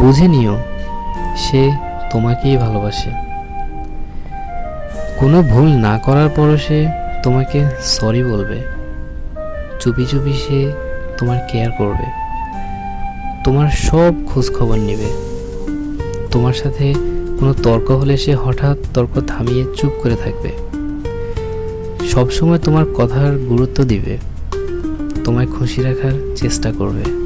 বুঝে নিও, সে তোমাকেই ভালোবাসে। কোনো ভুল না করার পরও সে তোমাকে সরি বলবে। চুপি চুপি সে তোমার কেয়ার করবে। তোমার সব খোঁজ খবর নেবে। তোমার সাথে কোনো তর্ক হলে সে হঠাৎ তর্ক থামিয়ে চুপ করে থাকবে। সবসময় তোমার কথার গুরুত্ব দিবে। তোমায় খুশি রাখার চেষ্টা করবে।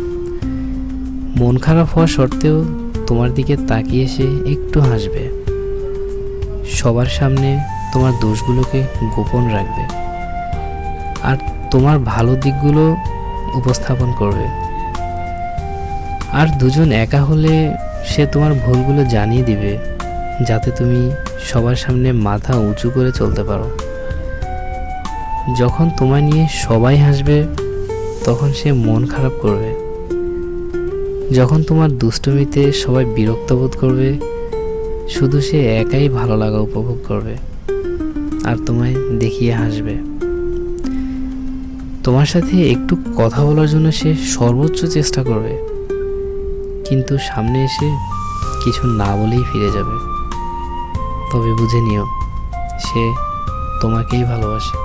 মন খারাপ হওয়া সত্ত্বেও তোমার দিকে তাকিয়ে সে একটু হাসবে। সবার সামনে তোমার দোষগুলোকে গোপন রাখবে। আর তোমার ভালো দিকগুলো উপস্থাপন করবে। আর দুজন একা হলে সে তোমার ভুলগুলো জানিয়ে দিবে, যাতে তুমি সবার সামনে মাথা উঁচু করে চলতে পারো। যখন তোমায় নিয়ে সবাই হাসবে, তখন সে মন খারাপ করবে। যখন তোমার দুষ্টমিতে সবাই বিরক্ত বোধ করবে, শুধু সে একাই ভালো লাগা উপভোগ করবে আর তোমায় দেখিয়ে হাসবে। তোমার সাথে একটু কথা বলার জন্য সে সর্বোচ্চ চেষ্টা করবে, কিন্তু সামনে এসে কিছু না বলেই ফিরে যাবে। তবে বুঝে নিও, সে তোমাকেই ভালোবাসে।